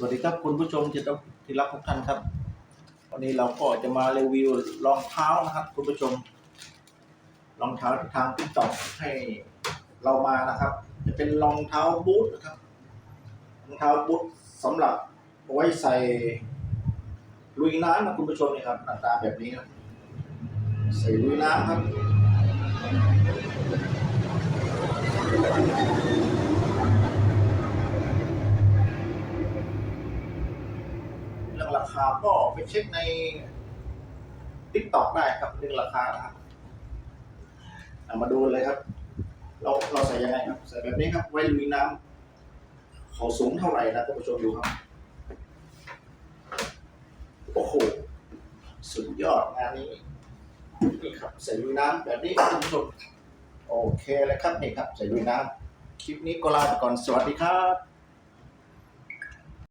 สวัสดีครับคุณผู้ชมที่รักที่รักทุกท่านครับ วันนี้เราก็จะมารีวิวรองเท้านะครับ คุณผู้ชม รองเท้าทางติ๊กต็อกให้เรามานะครับ จะเป็นรองเท้าบูทนะครับรองเท้าบูทสำหรับเอาไว้ใส่ลุยน้ำนะคุณผู้ชมนี่ครับหน้าตาแบบนี้ครับใส่ลุยน้ำครับ เรื่องราคาก็ไปเช็คในทิกตอกได้ครับเรื่องราคานะครับมาดูเลยครับ เราเราใส่ยังไงครับ ใส่แบบนี้ครับ ไว้ลุยน้ำเขาสูงเท่าไหร่นะท่านผู้ชมดูครับ โอ้โห สุดยอดงานนี้นี่ครับ ใส่ลุยน้ำแบบนี้ครับท่านผู้ชมโอเคเลยครับนี่ครับ ใส่ลุยน้ำคลิปนี้ก็ลาไปก่อนสวัสดีครับ